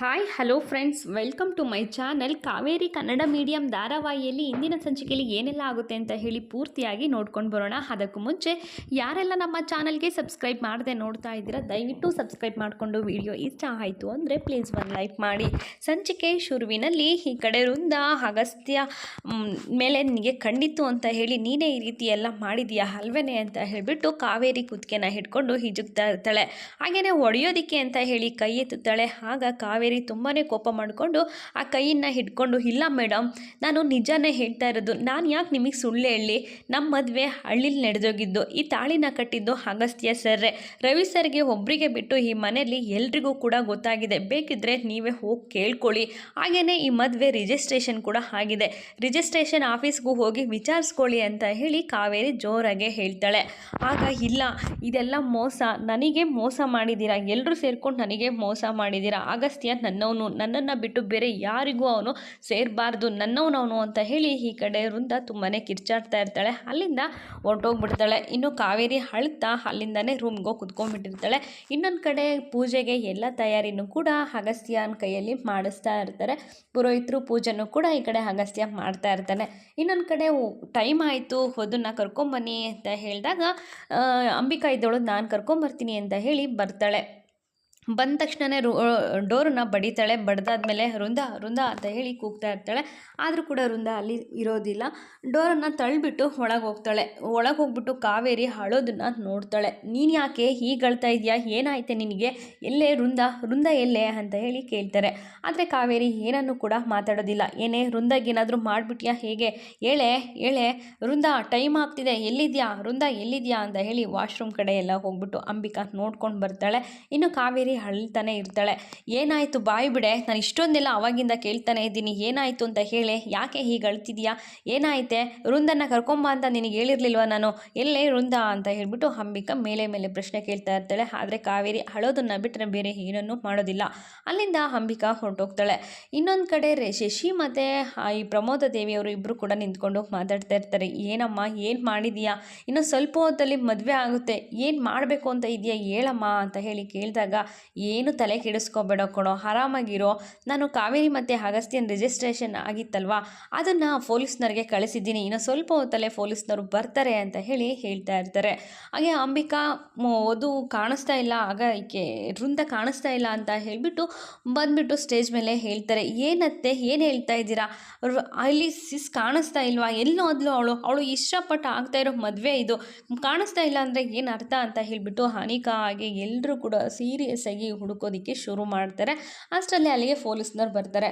Hi hello friends welcome to my channel Kaveri Kannada medium ಧಾರಾವಾಹಿಯಲ್ಲಿ ಇಂದಿನ ಸಂಚಿಕೆಯಲ್ಲಿ ಏನೆಲ್ಲ ಆಗುತ್ತೆ ಅಂತ ಹೇಳಿ ಪೂರ್ತಿಯಾಗಿ ನೋಡ್ಕೊಂಡು ಬರೋಣ. ಅದಕ್ಕೂ ಮುಂಚೆ, ಯಾರೆಲ್ಲ ನಮ್ಮ ಚಾನಲ್ಗೆ ಸಬ್ಸ್ಕ್ರೈಬ್ ಮಾಡದೆ ನೋಡ್ತಾ ಇದ್ದೀರಾ, ದಯವಿಟ್ಟು ಸಬ್ಸ್ಕ್ರೈಬ್ ಮಾಡಿಕೊಂಡು ವಿಡಿಯೋ ಇಷ್ಟ ಆಯಿತು ಅಂದರೆ ಪ್ಲೀಸ್ ಒಂದು ಲೈಕ್ ಮಾಡಿ. ಸಂಚಿಕೆ ಶುರುವಿನಲ್ಲಿ ಈ ಕಡೆ ವೃಂದ, ಅಗಸ್ತ್ಯ ಮೇಲೆ ನಿನಗೆ ಕಂಡಿತ್ತು ಅಂತ ಹೇಳಿ ನೀನೇ ಈ ರೀತಿ ಎಲ್ಲ ಮಾಡಿದೀಯಾ ಅಲ್ವೇನೆ ಅಂತ ಹೇಳಿಬಿಟ್ಟು ಕಾವೇರಿ ಕುತ್ತಿಗೆನ ಹಿಡ್ಕೊಂಡು ಹಿಜುಕ್ತಾ ಇರ್ತಾಳೆ. ಹಾಗೆಯೇ ಹೊಡೆಯೋದಿಕ್ಕೆ ಅಂತ ಹೇಳಿ ಕೈ ಎತ್ತುತ್ತಾಳೆ. ಆಗ ಕಾವೇರಿ ತುಂಬಾ ಕೋಪ ಮಾಡಿಕೊಂಡು ಆ ಕೈಯನ್ನು ಹಿಡ್ಕೊಂಡು, ಇಲ್ಲ ಮೇಡಮ್ ನಾನು ನಿಜಾನೇ ಹೇಳ್ತಾ ಇರೋದು, ನಾನು ಯಾಕೆ ನಿಮಗೆ ಸುಳ್ಳು ಹೇಳಿ? ನಮ್ಮ ಮದುವೆ ಹಳ್ಳಿಲಿ ನಡೆದೋಗಿದ್ದು, ಈ ತಾಳಿನ ಕಟ್ಟಿದ್ದು ಅಗಸ್ತ್ಯ ಸರ್ರೆ. ರವಿ ಸರ್ಗೆ ಒಬ್ಬರಿಗೆ ಬಿಟ್ಟು ಈ ಮನೆಯಲ್ಲಿ ಎಲ್ರಿಗೂ ಕೂಡ ಗೊತ್ತಾಗಿದೆ. ಬೇಕಿದ್ರೆ ನೀವೇ ಹೋಗಿ ಕೇಳ್ಕೊಳ್ಳಿ. ಹಾಗೆಯೇ ಈ ಮದುವೆ ರಿಜಿಸ್ಟ್ರೇಷನ್ ಕೂಡ ಆಗಿದೆ. ರಿಜಿಸ್ಟ್ರೇಷನ್ ಆಫೀಸ್ಗೂ ಹೋಗಿ ವಿಚಾರಿಸ್ಕೊಳ್ಳಿ ಅಂತ ಹೇಳಿ ಕಾವೇರಿ ಜೋರಾಗೆ ಹೇಳ್ತಾಳೆ. ಆಗ, ಇಲ್ಲ, ಇದೆಲ್ಲ ಮೋಸ. ನನಗೆ ಮೋಸ ಮಾಡಿದ್ದೀರಾ ಎಲ್ಲರೂ ಸೇರ್ಕೊಂಡು ನನಗೆ ಮೋಸ ಮಾಡಿದ್ದೀರಾ ಅಗಸ್ತ್ಯ ನನ್ನವನು, ನನ್ನನ್ನು ಬಿಟ್ಟು ಬೇರೆ ಯಾರಿಗೂ ಅವನು ಸೇರಬಾರ್ದು, ನನ್ನವನವನು ಅಂತ ಹೇಳಿ ಈ ಕಡೆ ವೃಂದ ತುಂಬಾ ಕಿರ್ಚಾಡ್ತಾ ಇರ್ತಾಳೆ. ಅಲ್ಲಿಂದ ಹೊರಟೋಗ್ಬಿಡ್ತಾಳೆ. ಇನ್ನು ಕಾವೇರಿ ಅಳ್ತಾ ಅಲ್ಲಿಂದನೇ ರೂಮ್ಗೆ ಕುತ್ಕೊಂಡ್ಬಿಟ್ಟಿರ್ತಾಳೆ. ಇನ್ನೊಂದು ಕಡೆ ಪೂಜೆಗೆ ಎಲ್ಲ ತಯಾರಿನೂ ಕೂಡ ಅಗಸ್ತ್ಯನ ಕೈಯಲ್ಲಿ ಮಾಡಿಸ್ತಾ ಇರ್ತಾರೆ. ಪುರೋಹಿತರು ಪೂಜೆನೂ ಕೂಡ ಈ ಕಡೆ ಅಗಸ್ತ್ಯ ಮಾಡ್ತಾ ಇರ್ತಾನೆ. ಇನ್ನೊಂದು ಕಡೆ ಟೈಮ್ ಆಯಿತು ಅದನ್ನು ಕರ್ಕೊಂಬನ್ನಿ ಅಂತ ಹೇಳಿದಾಗ ಅಂಬಿಕಾ ಇದ್ದವಳು, ನಾನು ಕರ್ಕೊಂಬರ್ತೀನಿ ಅಂತ ಹೇಳಿ ಬರ್ತಾಳೆ. ಬಂದ ತಕ್ಷಣವೇ ರು ಡೋರನ್ನ ಬಡಿತಾಳೆ. ಬಡ್ದಾದ್ಮೇಲೆ ವೃಂದ ವೃಂದ ಅಂತ ಹೇಳಿ ಕೂಗ್ತಾ ಇರ್ತಾಳೆ. ಆದರೂ ಕೂಡ ವೃಂದ ಅಲ್ಲಿ ಇರೋದಿಲ್ಲ. ಡೋರನ್ನು ತಳ್ಳಿಬಿಟ್ಟು ಒಳಗೆ ಹೋಗ್ತಾಳೆ. ಒಳಗೆ ಹೋಗ್ಬಿಟ್ಟು ಕಾವೇರಿ ಅಳೋದನ್ನ ನೋಡ್ತಾಳೆ. ನೀನು ಯಾಕೆ ಹೀಗೆ ಅಳ್ತಾ ಇದೆಯಾ? ಏನಾಯ್ತೆ ನಿನಗೆ? ಎಲ್ಲೇ ವೃಂದ? ವೃಂದ ಎಲ್ಲೇ? ಅಂತ ಹೇಳಿ ಕೇಳ್ತಾರೆ. ಆದರೆ ಕಾವೇರಿ ಏನನ್ನು ಕೂಡ ಮಾತಾಡೋದಿಲ್ಲ. ಏನೇ ವೃಂದಾಗೇನಾದರೂ ಮಾಡಿಬಿಟ್ಯಾ? ಹೇಗೆ? ಹೇಳೆ ಹೇಳೆ ವೃಂದ ಟೈಮ್ ಆಗ್ತಿದೆ. ಎಲ್ಲಿದೆಯಾ? ವೃಂದ ಎಲ್ಲಿದೆಯಾ? ಅಂತ ಹೇಳಿ ವಾಶ್ರೂಮ್ ಕಡೆ ಎಲ್ಲ ಹೋಗ್ಬಿಟ್ಟು ಅಂಬಿಕಾ ನೋಡ್ಕೊಂಡು ಬರ್ತಾಳೆ. ಇನ್ನು ಕಾವೇರಿ ಅಳ್ತಾನೆ ಇರ್ತಾಳೆ. ಏನಾಯಿತು ಬಾಯಿ ಬಿಡೆ, ನಾನು ಇಷ್ಟೊಂದೆಲ್ಲ ಅವಾಗಿಂದ ಕೇಳ್ತಾನೆ ಇದ್ದೀನಿ. ಏನಾಯಿತು ಅಂತ ಹೇಳಿ, ಯಾಕೆ ಹೀಗೆ ಅಳ್ತಿದ್ಯಾ? ಏನಾಯ್ತೆ? ವೃಂದನ ಕರ್ಕೊಂಬ ಅಂತ ನಿನಗೆ ಹೇಳಿರ್ಲಿಲ್ವ ನಾನು? ಎಲ್ಲೇ ವೃಂದ ಅಂತ ಹೇಳ್ಬಿಟ್ಟು ಅಂಬಿಕಾ ಮೇಲೆ ಮೇಲೆ ಪ್ರಶ್ನೆ ಕೇಳ್ತಾ ಇರ್ತಾಳೆ. ಆದರೆ ಕಾವೇರಿ ಅಳೋದನ್ನು ಬಿಟ್ಟರೆ ಬೇರೆ ಏನನ್ನೂ ಮಾಡೋದಿಲ್ಲ. ಅಲ್ಲಿಂದ ಅಂಬಿಕಾ ಹೊರಟೋಗ್ತಾಳೆ. ಇನ್ನೊಂದು ಕಡೆ ಶಶಿ ಮತ್ತು ಈ ಪ್ರಮೋದ ದೇವಿಯವರು ಇಬ್ಬರು ಕೂಡ ನಿಂತ್ಕೊಂಡು ಮಾತಾಡ್ತಾ ಇರ್ತಾರೆ. ಏನಮ್ಮ, ಏನು ಮಾಡಿದೀಯಾ? ಇನ್ನೊಂದು ಸ್ವಲ್ಪ ಹೊತ್ತಲ್ಲಿ ಮದುವೆ ಆಗುತ್ತೆ. ಏನು ಮಾಡಬೇಕು ಅಂತ ಇದೆಯಾ? ಹೇಳಮ್ಮ ಅಂತ ಹೇಳಿ ಕೇಳಿದಾಗ ಏನು ತಲೆ ಕೆಡಿಸ್ಕೊಬೇಡ ಕೊಡೋ ಆರಾಮಾಗಿರೋ. ನಾನು ಕಾವೇರಿ ಮತ್ತು ಅಗಸ್ತ್ಯನ್ ರಿಜಿಸ್ಟ್ರೇಷನ್ ಆಗಿತ್ತಲ್ವಾ? ಅದನ್ನು ಪೊಲೀಸ್ನವ್ರಿಗೆ ಕಳಿಸಿದ್ದೀನಿ. ಇನ್ನು ಸ್ವಲ್ಪ ಹೊತ್ತಲ್ಲೇ ಪೊಲೀಸ್ನವರು ಬರ್ತಾರೆ ಅಂತ ಹೇಳಿ ಹೇಳ್ತಾ ಇರ್ತಾರೆ. ಹಾಗೆ ಅಂಬಿಕಾ ಓದು ಕಾಣಿಸ್ತಾ ಇಲ್ಲ. ಆಗ ಈಕೆ ವೃಂದ ಕಾಣಿಸ್ತಾ ಇಲ್ಲ ಅಂತ ಹೇಳಿಬಿಟ್ಟು ಬಂದುಬಿಟ್ಟು ಸ್ಟೇಜ್ ಮೇಲೆ ಹೇಳ್ತಾರೆ. ಏನತ್ತೆ? ಏನು ಹೇಳ್ತಾ ಇದ್ದೀರಾ? ಅಲ್ಲಿ ಸಿಸ್ ಕಾಣಿಸ್ತಾ ಇಲ್ವಾ? ಎಲ್ಲೋ ಅದ್ಲು ಅವಳು? ಅವಳು ಇಷ್ಟಪಟ್ಟು ಆಗ್ತಾ ಇರೋ ಮದುವೆ ಇದು. ಕಾಣಿಸ್ತಾ ಇಲ್ಲ ಅಂದರೆ ಏನು ಅರ್ಥ ಅಂತ ಹೇಳಿಬಿಟ್ಟು ಅನಿಕಾ ಹಾಗೆ ಎಲ್ಲರೂ ಕೂಡ ಸೀರಿಯಸ್ ಆಗಿ ಹುಡುಕೋದಕ್ಕೆ ಶುರು ಮಾಡ್ತಾರೆ. ಅಷ್ಟರಲ್ಲಿ ಅಲ್ಲಿಗೆ ಪೊಲೀಸ್ನವ್ರು ಬರ್ತಾರೆ.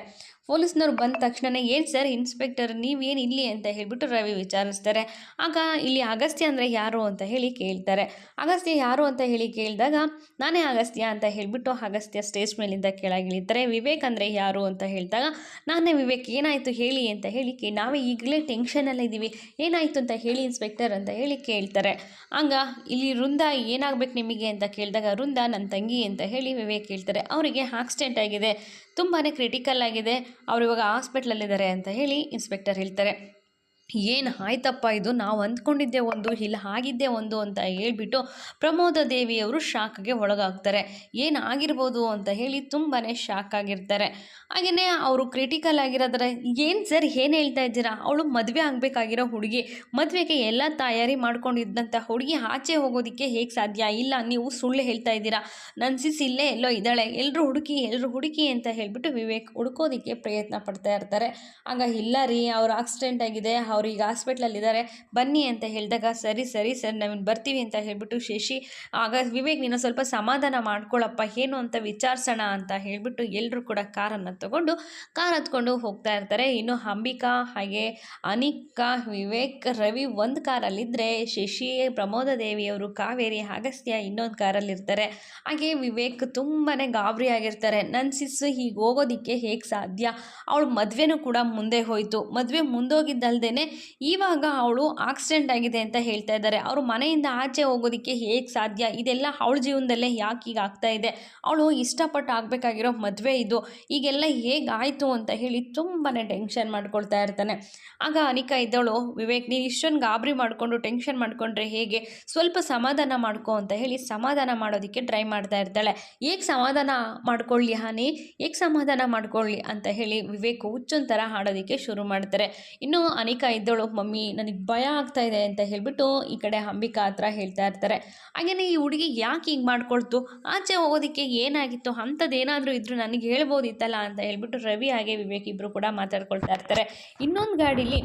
ಪೊಲೀಸ್ನವ್ರು ಬಂದ ತಕ್ಷಣನೇ, ಏನು ಸರ್ ಇನ್ಸ್ಪೆಕ್ಟರ್ ನೀವೇನು ಇಲ್ಲಿ ಅಂತ ಹೇಳಿಬಿಟ್ಟು ರವಿ ವಿಚಾರಿಸ್ತಾರೆ. ಆಗ ಇಲ್ಲಿ ಅಗಸ್ತ್ಯ ಅಂದರೆ ಯಾರು ಅಂತ ಹೇಳಿ ಕೇಳ್ತಾರೆ. ಅಗಸ್ತ್ಯ ಯಾರು ಅಂತ ಹೇಳಿ ಕೇಳಿದಾಗ, ನಾನೇ ಅಗಸ್ತ್ಯ ಅಂತ ಹೇಳಿಬಿಟ್ಟು ಅಗಸ್ತ್ಯ ಸ್ಟೇಜ್ ಮೇಲಿಂದ ಕೆಳಗಿಳಿತಾರೆ ವಿವೇಕ್ ಅಂದರೆ ಯಾರು ಅಂತ ಹೇಳಿದಾಗ, ನಾನೇ ವಿವೇಕ್, ಏನಾಯಿತು ಹೇಳಿ ಅಂತ ಹೇಳಿ ಕೇ, ನಾವೇ ಈಗಲೇ ಟೆನ್ಷನಲ್ಲಿ ಇದ್ದೀವಿ ಏನಾಯಿತು ಅಂತ ಹೇಳಿ ಇನ್ಸ್ಪೆಕ್ಟರ್ ಅಂತ ಹೇಳಿ ಕೇಳ್ತಾರೆ. ಆಗ ಇಲ್ಲಿ ವೃಂದ ಏನಾಗಬೇಕು ನಿಮಗೆ? ಅಂತ ಕೇಳಿದಾಗ, ವೃಂದ ನನ್ನ ತಂಗಿ ಅಂತ ಹೇಳಿ ವಿವೇಕ್ ಹೇಳ್ತಾರೆ, ಅವರಿಗೆ ಆಕ್ಸಿಡೆಂಟ್ ಆಗಿದೆ ತುಂಬಾ ಕ್ರಿಟಿಕಲ್ ಆಗಿದೆ, ಅವರು ಇವಾಗ ಹಾಸ್ಪಿಟ್ಲಲ್ಲಿದ್ದಾರೆ ಅಂತ ಹೇಳಿ ಇನ್ಸ್ಪೆಕ್ಟರ್ ಹೇಳ್ತಾರೆ. ಏನು ಆಯ್ತಪ್ಪ ಇದು? ನಾವು ಅಂದ್ಕೊಂಡಿದ್ದೆ ಒಂದು, ಇಲ್ಲ ಆಗಿದ್ದೆ ಒಂದು ಅಂತ ಹೇಳಿಬಿಟ್ಟು ಪ್ರಮೋದ ದೇವಿಯವರು ಶಾಕ್ಗೆ ಒಳಗಾಗ್ತಾರೆ. ಏನು ಆಗಿರ್ಬೋದು ಅಂತ ಹೇಳಿ ತುಂಬಾ ಶಾಕ್ ಆಗಿರ್ತಾರೆ. ಹಾಗೆಯೇ ಅವರು ಕ್ರಿಟಿಕಲ್ ಆಗಿರೋದ್ರೆ ಏನು ಸರ್ ಏನು ಹೇಳ್ತಾ ಇದ್ದೀರಾ? ಅವಳು ಮದುವೆ ಆಗಬೇಕಾಗಿರೋ ಹುಡುಗಿ, ಮದುವೆಗೆ ಎಲ್ಲ ತಯಾರಿ ಮಾಡ್ಕೊಂಡಿದ್ದಂಥ ಹುಡುಗಿ ಆಚೆ ಹೋಗೋದಕ್ಕೆ ಹೇಗೆ ಸಾಧ್ಯ? ಇಲ್ಲ, ನೀವು ಸುಳ್ಳು ಹೇಳ್ತಾ ಇದ್ದೀರಾ? ನನ್ನ ಸಿಸ್ ಇಲ್ಲೇ ಎಲ್ಲೋ ಇದ್ದಾಳೆ. ಎಲ್ಲರೂ ಹುಡುಕಿ ಎಲ್ಲರೂ ಹುಡುಕಿ ಅಂತ ಹೇಳಿಬಿಟ್ಟು ವಿವೇಕ್ ಹುಡ್ಕೋದಕ್ಕೆ ಪ್ರಯತ್ನ ಪಡ್ತಾ ಇರ್ತಾರೆ. ಆಗ ಇಲ್ಲ ರೀ, ಅವ್ರು ಆಕ್ಸಿಡೆಂಟ್ ಆಗಿದೆ ಈಗ ಹಾಸ್ಪಿಟ್ಲಲ್ಲಿದ್ದಾರೆ. ಬನ್ನಿ ಅಂತ ಹೇಳಿದಾಗ, ಸರಿ ಸರಿ ಸರ್ ನಾವಿನ್ ಬರ್ತೀವಿ ಅಂತ ಹೇಳ್ಬಿಟ್ಟು ಶಶಿ, ಆಗ ವಿವೇಕ್ ನೀನು ಸ್ವಲ್ಪ ಸಮಾಧಾನ ಮಾಡ್ಕೊಳ್ಳಪ್ಪ ಏನು ಅಂತ ವಿಚಾರಿಸೋಣ ಅಂತ ಹೇಳ್ಬಿಟ್ಟು ಎಲ್ಲರೂ ಕೂಡ ಕಾರನ್ನು ತಗೊಂಡು, ಕಾರ್ ಹತ್ಕೊಂಡು ಹೋಗ್ತಾ ಇರ್ತಾರೆ. ಇನ್ನು ಅಂಬಿಕಾ ಹಾಗೆ ಅನಿಕಾ, ವಿವೇಕ್, ರವಿ ಒಂದು ಕಾರಲ್ಲಿದ್ದರೆ ಶಶಿ, ಪ್ರಮೋದ ದೇವಿಯವರು ಕಾವೇರಿ, ಅಗಸ್ತ್ಯ ಇನ್ನೊಂದು ಕಾರಲ್ಲಿರ್ತಾರೆ. ಹಾಗೆ ವಿವೇಕ್ ತುಂಬಾ ಗಾಬರಿ ಆಗಿರ್ತಾರೆ. ನನ್ನ ಸಿಸ್ಸು ಹೀಗೆ ಹೋಗೋದಕ್ಕೆ ಹೇಗೆ ಸಾಧ್ಯ? ಅವಳು ಮದುವೆನೂ ಕೂಡ ಮುಂದೆ ಹೋಯಿತು. ಮದುವೆ ಮುಂದೋಗಿದ್ದಲ್ದೇ ಇವಾಗ ಅವಳು ಆಕ್ಸಿಡೆಂಟ್ ಆಗಿದೆ ಅಂತ ಹೇಳ್ತಾ ಇದ್ದಾರೆ. ಅವರು ಮನೆಯಿಂದ ಆಚೆ ಹೋಗೋದಕ್ಕೆ ಹೇಗೆ ಸಾಧ್ಯ? ಇದೆಲ್ಲ ಅವಳ ಜೀವನದಲ್ಲೇ ಯಾಕೆ ಈಗ ಆಗ್ತಾ ಇದೆ? ಅವಳು ಇಷ್ಟಪಟ್ಟು ಆಗಬೇಕಾಗಿರೋ ಮದುವೆ ಇದು. ಈಗೆಲ್ಲ ಆಯಿತು ಅಂತ ಹೇಳಿ ತುಂಬಾ ಟೆನ್ಷನ್ ಮಾಡ್ಕೊಳ್ತಾ ಇರ್ತಾನೆ. ಆಗ ಅನಿಕಾ ಇದ್ದವಳು, ವಿವೇಕ್, ನೀನು ಇಷ್ಟೊಂದು ಗಾಬರಿ ಮಾಡಿಕೊಂಡು ಟೆನ್ಷನ್ ಮಾಡಿಕೊಂಡ್ರೆ ಹೇಗೆ? ಸ್ವಲ್ಪ ಸಮಾಧಾನ ಮಾಡ್ಕೊ ಅಂತ ಹೇಳಿ ಸಮಾಧಾನ ಮಾಡೋದಕ್ಕೆ ಟ್ರೈ ಮಾಡ್ತಾ ಇರ್ತಾಳೆ. ಹೇಗೆ ಸಮಾಧಾನ ಮಾಡ್ಕೊಳ್ಳಿ ಹಾನಿ? ಹೇಗೆ ಸಮಾಧಾನ ಮಾಡ್ಕೊಳ್ಳಿ? ಅಂತ ಹೇಳಿ ವಿವೇಕ್ ಹುಚ್ಚೊಂಥರ ಹಾಡೋದಕ್ಕೆ ಶುರು ಮಾಡ್ತಾರೆ. ಇನ್ನು ಅನಿಕಾ ಇದ್ದವಳು ಮಮ್ಮಿ, ನನಗೆ ಭಯ ಆಗ್ತಾ ಇದೆ ಅಂತ ಹೇಳಿಬಿಟ್ಟು ಈ ಕಡೆ ಅಂಬಿಕಾ ಹತ್ರ ಹೇಳ್ತಾ ಇರ್ತಾರೆ. ಹಾಗೆಯೇ ಈ ಹುಡುಗಿ ಯಾಕೆ ಹೀಗೆ ಮಾಡ್ಕೊಳ್ತು? ಆಚೆ ಹೋಗೋದಕ್ಕೆ ಏನಾಗಿತ್ತು? ಅಂಥದ್ದೇನಾದರೂ ಇದ್ರೂ ನನಗೆ ಹೇಳ್ಬೋದಿತ್ತಲ್ಲ ಅಂತ ಹೇಳ್ಬಿಟ್ಟು ರವಿ ಹಾಗೆ ವಿವೇಕ್ ಇಬ್ಬರು ಕೂಡ ಮಾತಾಡ್ಕೊಳ್ತಾ ಇರ್ತಾರೆ. ಇನ್ನೊಂದು ಗಾಡೀಲಿ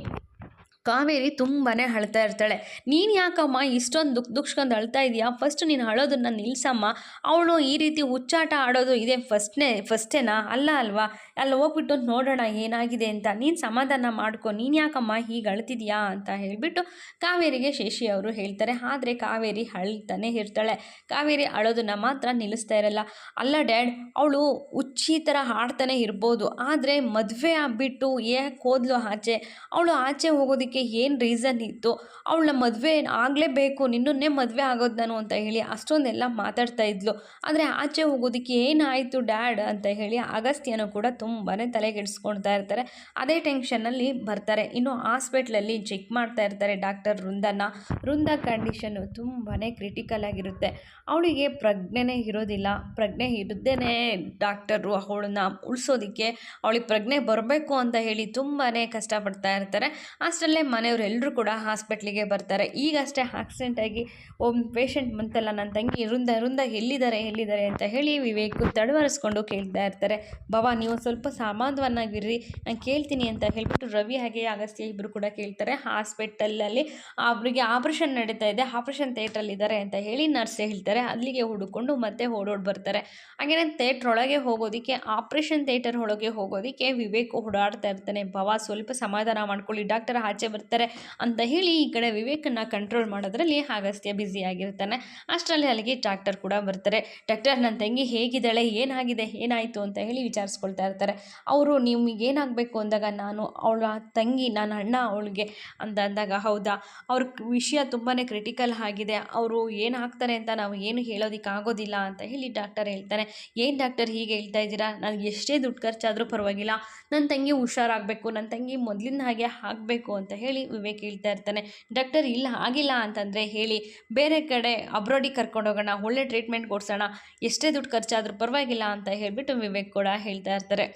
ಕಾವೇರಿ ತುಂಬಾ ಅಳ್ತಾ ಇರ್ತಾಳೆ. ನೀನು ಯಾಕಮ್ಮ ಇಷ್ಟೊಂದು ದುಃಖ ದುಃಖಿಸ್ಕೊಂಡು ಅಳ್ತಾ ಇದೆಯಾ? ಫಸ್ಟ್ ನೀನು ಅಳೋದನ್ನು ನಿಲ್ಸಮ್ಮ. ಅವಳು ಈ ರೀತಿ ಹುಚ್ಚಾಟ ಆಡೋದು ಇದೇ ಫಸ್ಟ್ನೇ ಫಸ್ಟೇನಾ ಅಲ್ಲ ಅಲ್ವಾ? ಅಲ್ಲಿ ಹೋಗ್ಬಿಟ್ಟು ನೋಡೋಣ ಏನಾಗಿದೆ ಅಂತ. ನೀನು ಸಮಾಧಾನ ಮಾಡ್ಕೊ. ನೀನು ಯಾಕಮ್ಮ ಹೀಗೆ ಅಳ್ತಿದ್ಯಾ ಅಂತ ಹೇಳಿಬಿಟ್ಟು ಕಾವೇರಿಗೆ ಶಶಿ ಅವರು ಹೇಳ್ತಾರೆ. ಆದರೆ ಕಾವೇರಿ ಅಳ್ತಾನೆ ಇರ್ತಾಳೆ. ಕಾವೇರಿ ಅಳೋದನ್ನು ಮಾತ್ರ ನಿಲ್ಲಿಸ್ತಾ ಇರಲ್ಲ. ಅಲ್ಲ ಡ್ಯಾಡ್, ಅವಳು ಹುಚ್ಚಿ ಥರ ಹಾಡ್ತಾನೆ ಇರ್ಬೋದು. ಆದರೆ ಮದುವೆ ಆಗ್ಬಿಟ್ಟು ಯಾಕೆ ಹೋದ್ಲು ಆಚೆ. ಅವಳು ಆಚೆ ಹೋಗೋದಕ್ಕೆ ಏನು ರೀಸನ್ ಇತ್ತು? ಅವಳನ್ನ ಮದುವೆ ಆಗಲೇಬೇಕು, ನಿನ್ನನ್ನೇ ಮದುವೆ ಆಗೋದು ನಾನು ಅಂತ ಹೇಳಿ ಅಷ್ಟೊಂದೆಲ್ಲ ಮಾತಾಡ್ತಾ ಇದ್ಲು. ಆದರೆ ಆಚೆ ಹೋಗೋದಕ್ಕೆ ಏನಾಯಿತು ಡ್ಯಾಡ್ ಅಂತ ಹೇಳಿ ಅಗಸ್ತ್ಯನೂ ಕೂಡ ತುಂಬಾ ತಲೆಗೆಡಿಸ್ಕೊಳ್ತಾ ಇರ್ತಾರೆ. ಅದೇ ಟೆನ್ಷನ್ನಲ್ಲಿ ಬರ್ತಾರೆ. ಇನ್ನು ಹಾಸ್ಪಿಟ್ಲಲ್ಲಿ ಚೆಕ್ ಮಾಡ್ತಾ ಇರ್ತಾರೆ ಡಾಕ್ಟರ್ ವೃಂದನ. ವೃಂದ ಕಂಡೀಷನ್ನು ತುಂಬಾ ಕ್ರಿಟಿಕಲ್ ಆಗಿರುತ್ತೆ. ಅವಳಿಗೆ ಪ್ರಜ್ಞೆನೇ ಇರೋದಿಲ್ಲ. ಪ್ರಜ್ಞೆ ಇರದೇನೆ ಡಾಕ್ಟರು ಅವಳನ್ನ ಉಳಿಸೋದಕ್ಕೆ ಅವಳಿಗೆ ಪ್ರಜ್ಞೆ ಬರಬೇಕು ಅಂತ ಹೇಳಿ ತುಂಬಾ ಕಷ್ಟಪಡ್ತಾ ಇರ್ತಾರೆ. ಅಷ್ಟರಲ್ಲೇ ಮನೆಯವರೆಲ್ಲರೂ ಕೂಡ ಹಾಸ್ಪಿಟ್ಲಿಗೆ ಬರ್ತಾರೆ. ಈಗಷ್ಟೇ ಆಕ್ಸಿಡೆಂಟ್ ಆಗಿ ಒಬ್ಬ ಪೇಷಂಟ್ ಬಂತಲ್ಲ ನನ್ನ ತಂಗಿ ವೃಂದ ವೃಂದ ಎಲ್ಲಿದ್ದಾರೆ ಎಲ್ಲಿದ್ದಾರೆ ಅಂತ ಹೇಳಿ ವಿವೇಕ್ ತಡವರಿಸ್ಕೊಂಡು ಕೇಳ್ತಾ ಇರ್ತಾರೆ. ಬಾಬಾ, ನೀವು ಸ್ವಲ್ಪ ಸಮಾಧಾನವಾಗಿರ್ರಿ ನಾನು ಕೇಳ್ತೀನಿ ಅಂತ ಹೇಳ್ಬಿಟ್ಟು ರವಿ ಹಾಗೆ ಅಗಸ್ತ್ಯ ಇಬ್ಬರು ಕೂಡ ಕೇಳ್ತಾರೆ. ಹಾಸ್ಪಿಟಲಲ್ಲಿ ಅವರಿಗೆ ಆಪ್ರೇಷನ್ ನಡೀತಾ ಇದೆ, ಆಪ್ರೇಷನ್ ಥಿಯೇಟ್ರಲ್ಲಿದ್ದಾರೆ ಅಂತ ಹೇಳಿ ನರ್ಸ್ ಹೇಳ್ತಾರೆ. ಅಲ್ಲಿಗೆ ಹುಡುಕೊಂಡು ಮತ್ತೆ ಓಡೋಡ್ ಬರ್ತಾರೆ. ಹಾಗೆಯೇ ಥಿಯೇಟ್ರ್ ಒಳಗೆ ಹೋಗೋದಕ್ಕೆ, ಆಪ್ರೇಷನ್ ಥಿಯೇಟರ್ ಒಳಗೆ ಹೋಗೋದಕ್ಕೆ ವಿವೇಕ್ ಓಡಾಡ್ತಾ ಇರ್ತಾನೆ. ಬಾಬಾ, ಸ್ವಲ್ಪ ಸಮಾಧಾನ ಮಾಡ್ಕೊಳ್ಳಿ, ಡಾಕ್ಟರ್ ಆಚೆ ಬರ್ತಾರೆ ಅಂತ ಹೇಳಿ ಈ ಕಡೆ ವಿವೇಕನ್ನ ಕಂಟ್ರೋಲ್ ಮಾಡೋದ್ರಲ್ಲಿ ಅಗಸ್ತ್ಯ ಬ್ಯುಸಿ ಆಗಿರ್ತಾನೆ. ಅಷ್ಟರಲ್ಲಿ ಅಲ್ಲಿಗೆ ಡಾಕ್ಟರ್ ಕೂಡ ಬರ್ತಾರೆ. ಡಾಕ್ಟರ್ ನನ್ನ ತಂಗಿ ಹೇಗಿದ್ದಾಳೆ, ಏನಾಗಿದೆ, ಏನಾಯಿತು ಅಂತ ಹೇಳಿ ವಿಚಾರಿಸ್ಕೊಳ್ತಾ ಇರ್ತಾರೆ. ಅವರು ನಿಮಗೆ ಏನಾಗಬೇಕು ಅಂದಾಗ ನಾನು ಅವಳ ತಂಗಿ ನನ್ನ ಅಣ್ಣ ಅವಳಿಗೆ ಅಂತ ಅಂದಾಗ ಹೌದಾ? ಅವ್ರ ವಿಷಯ ತುಂಬಾ ಕ್ರಿಟಿಕಲ್ ಆಗಿದೆ. ಅವರು ಏನು ಹಾಕ್ತಾರೆ ಅಂತ ನಾವು ಏನು ಹೇಳೋದಕ್ಕೆ ಆಗೋದಿಲ್ಲ ಅಂತ ಹೇಳಿ ಡಾಕ್ಟರ್ ಹೇಳ್ತಾನೆ. ಏನು ಡಾಕ್ಟರ್ ಹೀಗೆ ಹೇಳ್ತಾ ಇದ್ದೀರಾ? ನನಗೆ ಎಷ್ಟೇ ದುಡ್ಡು ಖರ್ಚಾದರೂ ಪರವಾಗಿಲ್ಲ. ನನ್ನ ತಂಗಿ ಹುಷಾರಾಗಬೇಕು ನನ್ನ ತಂಗಿ ಮೊದಲಿನ ಹಾಗೆ ಆಗಬೇಕು ಅಂತ ಹೇಳಿ ವಿವೇಕ್ ಹೇಳ್ತಾ ಇರ್ತಾನೆ. ಡಾಕ್ಟರ್, ಇಲ್ಲ, ಆಗಿಲ್ಲ ಅಂತಂದರೆ ಹೇಳಿ. ಬೇರೆ ಕಡೆ ಅಬ್ರಾಡಿಗೆ ಕರ್ಕೊಂಡು ಹೋಗೋಣ, ಒಳ್ಳೆ ಟ್ರೀಟ್ಮೆಂಟ್ ಕೊಡ್ಸೋಣ. ಎಷ್ಟೇ ದುಡ್ಡು ಖರ್ಚಾದರೂ ಪರವಾಗಿಲ್ಲ ಅಂತ ಹೇಳಿಬಿಟ್ಟು ವಿವೇಕ್ ಕೂಡ ಹೇಳ್ತಾ ಇರ್ತಾರೆ.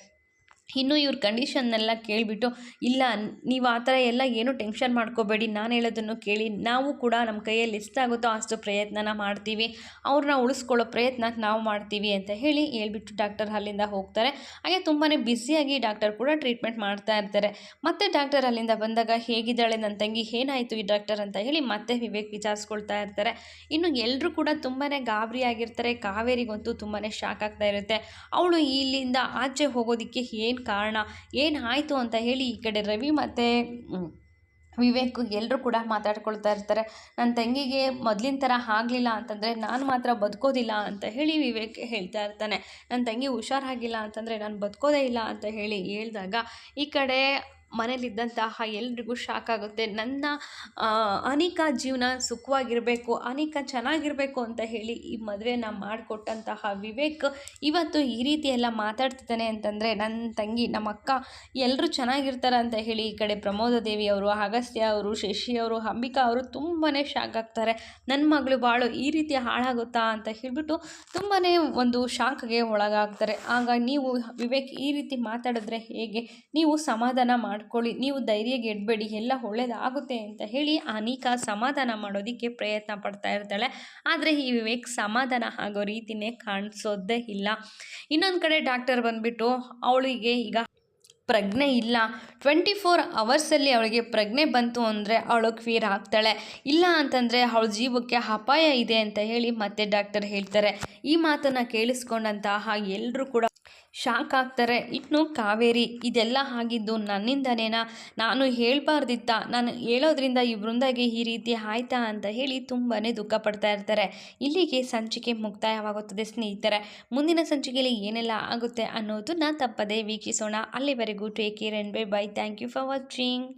ಇನ್ನು ಇವ್ರ ಕಂಡೀಷನ್ನೆಲ್ಲ ಕೇಳಿಬಿಟ್ಟು, ಇಲ್ಲ, ನೀವು ಆ ಥರ ಎಲ್ಲ ಏನೂ ಟೆನ್ಷನ್ ಮಾಡ್ಕೋಬೇಡಿ, ನಾನು ಹೇಳೋದನ್ನು ಕೇಳಿ, ನಾವು ಕೂಡ ನಮ್ಮ ಕೈಯಲ್ಲಿ ಎಷ್ಟಾಗುತ್ತೋ ಅಷ್ಟು ಪ್ರಯತ್ನನ ಮಾಡ್ತೀವಿ ಅವ್ರನ್ನ ಉಳಿಸ್ಕೊಳ್ಳೋ ಪ್ರಯತ್ನ ನಾವು ಮಾಡ್ತೀವಿ, ಅಂತ ಹೇಳಿ ಹೇಳ್ಬಿಟ್ಟು ಡಾಕ್ಟರ್ ಅಲ್ಲಿಂದ ಹೋಗ್ತಾರೆ. ಹಾಗೆ ತುಂಬಾ ಬ್ಯುಸಿಯಾಗಿ ಡಾಕ್ಟರ್ ಕೂಡ ಟ್ರೀಟ್ಮೆಂಟ್ ಮಾಡ್ತಾ ಇರ್ತಾರೆ. ಮತ್ತೆ ಡಾಕ್ಟರ್ ಅಲ್ಲಿಂದ ಬಂದಾಗ, ಹೇಗಿದ್ದಾಳೆ ನನ್ನ ತಂಗಿ? ಏನಾಯಿತು ಈ ಡಾಕ್ಟರ್? ಅಂತ ಹೇಳಿ ಮತ್ತೆ ವಿವೇಕ್ ವಿಚಾರಿಸ್ಕೊಳ್ತಾ ಇರ್ತಾರೆ. ಇನ್ನು ಎಲ್ಲರೂ ಕೂಡ ತುಂಬಾ ಗಾಬರಿಯಾಗಿರ್ತಾರೆ, ಕಾವೇರಿಗಂತೂ ತುಂಬಾ ಶಾಕ್ ಆಗ್ತಾ ಇರುತ್ತೆ. ಅವಳು ಇಲ್ಲಿಂದ ಆಚೆ ಹೋಗೋದಕ್ಕೆ ಏನು ಕಾರಣ? ಏನಾಯಿತು ಅಂತ ಹೇಳಿ ಈ ಕಡೆ ರವಿ ಮತ್ತು ವಿವೇಕ್ ಎಲ್ಲರೂ ಕೂಡ ಮಾತಾಡ್ಕೊಳ್ತಾ ಇರ್ತಾರೆ. ನನ್ನ ತಂಗಿಗೆ ಮೊದಲಿನ ಥರ ಆಗಲಿಲ್ಲ ಅಂತಂದರೆ ನಾನು ಮಾತ್ರ ಬದುಕೋದಿಲ್ಲ ಅಂತ ಹೇಳಿ ವಿವೇಕ್ ಹೇಳ್ತಾ ಇರ್ತಾನೆ. ನನ್ನ ತಂಗಿ ಹುಷಾರಾಗಿಲ್ಲ ಅಂತಂದರೆ ನಾನು ಬದುಕೋದೇ ಇಲ್ಲ ಅಂತ ಹೇಳಿ ಹೇಳಿದಾಗ ಈ ಕಡೆ ಮನೇಲಿದ್ದಂತಹ ಎಲ್ರಿಗೂ ಶಾಕ್ ಆಗುತ್ತೆ. ನನ್ನ ಅನಿಕಾ ಜೀವನ ಸುಖವಾಗಿರಬೇಕು, ಅನಿಕಾ ಚೆನ್ನಾಗಿರಬೇಕು ಅಂತ ಹೇಳಿ ಈ ಮದುವೆನ ಮಾಡಿಕೊಟ್ಟಂತಹ ವಿವೇಕ್ ಇವತ್ತು ಈ ರೀತಿ ಎಲ್ಲ ಮಾತಾಡ್ತಿದ್ದಾನೆ ಅಂತಂದರೆ ನನ್ನ ತಂಗಿ, ನಮ್ಮ ಅಕ್ಕ ಎಲ್ಲರೂ ಚೆನ್ನಾಗಿರ್ತಾರೆ ಅಂತ ಹೇಳಿ ಈ ಕಡೆ ಪ್ರಮೋದ ದೇವಿ ಅವರು, ಅಗಸ್ತ್ಯ ಅವರು, ಶಶಿ ಅವರು, ಅಂಬಿಕಾ ಅವರು ತುಂಬಾ ಶಾಕ್ ಆಗ್ತಾರೆ. ನನ್ನ ಮಗಳು ಬಾಳು ಈ ರೀತಿ ಹಾಳಾಗುತ್ತಾ ಅಂತ ಹೇಳಿಬಿಟ್ಟು ತುಂಬಾ ಒಂದು ಶಾಕ್ಗೆ ಒಳಗಾಗ್ತಾರೆ. ಆಗ ನೀವು ವಿವೇಕ್ ಈ ರೀತಿ ಮಾತಾಡಿದ್ರೆ ಹೇಗೆ? ನೀವು ಸಮಾಧಾನ ಮಾಡಿ ಮಾಡ್ಕೊಳ್ಳಿ. ನೀವು ಧೈರ್ಯ ಗೆಡ್ಬೇಡಿ ಎಲ್ಲ ಒಳ್ಳೇದಾಗುತ್ತೆ ಅಂತ ಹೇಳಿ ಅನಿಕಾ ಸಮಾಧಾನ ಮಾಡೋದಕ್ಕೆ ಪ್ರಯತ್ನ ಪಡ್ತಾ ಇರ್ತಾಳೆ. ಆದರೆ ಈ ವಿವೇಕ್ ಸಮಾಧಾನ ಆಗೋ ರೀತಿನೇ ಕಾಣಿಸೋದೇ ಇಲ್ಲ. ಇನ್ನೊಂದು ಕಡೆ ಡಾಕ್ಟರ್ ಬಂದುಬಿಟ್ಟು ಅವಳಿಗೆ ಈಗ ಪ್ರಜ್ಞೆ ಇಲ್ಲ. ಟ್ವೆಂಟಿ ಫೋರ್ ಅವರ್ಸಲ್ಲಿ ಅವಳಿಗೆ ಪ್ರಜ್ಞೆ ಬಂತು ಅಂದರೆ ಅವಳು ಕ್ವೀರ್ ಆಗ್ತಾಳೆ. ಇಲ್ಲ ಅಂತಂದರೆ ಅವಳ ಜೀವಕ್ಕೆ ಅಪಾಯ ಇದೆ ಅಂತ ಹೇಳಿ ಮತ್ತೆ ಡಾಕ್ಟರ್ ಹೇಳ್ತಾರೆ. ಈ ಮಾತನ್ನು ಕೇಳಿಸ್ಕೊಂಡಂತಹ ಎಲ್ಲರೂ ಕೂಡ ಶಾಕ್ ಆಗ್ತಾರೆ. ಇನ್ನು ಕಾವೇರಿ, ಇದೆಲ್ಲ ಆಗಿದ್ದು ನನ್ನಿಂದನೇನಾ? ನಾನು ಹೇಳಬಾರ್ದಿತ್ತ? ನಾನು ಹೇಳೋದ್ರಿಂದ ಈ ವೃಂದಾಗೆ ಈ ರೀತಿ ಆಯ್ತಾ ಅಂತ ಹೇಳಿ ತುಂಬಾ ದುಃಖ ಪಡ್ತಾ ಇರ್ತಾರೆ. ಇಲ್ಲಿಗೆ ಸಂಚಿಕೆ ಮುಕ್ತಾಯವಾಗುತ್ತದೆ ಸ್ನೇಹಿತರೆ. ಮುಂದಿನ ಸಂಚಿಕೆಯಲ್ಲಿ ಏನೆಲ್ಲ ಆಗುತ್ತೆ ಅನ್ನೋದನ್ನ ತಪ್ಪದೇ ವೀಕ್ಷಿಸೋಣ. ಅಲ್ಲಿವರೆಗೂ take care and bye bye thank you for watching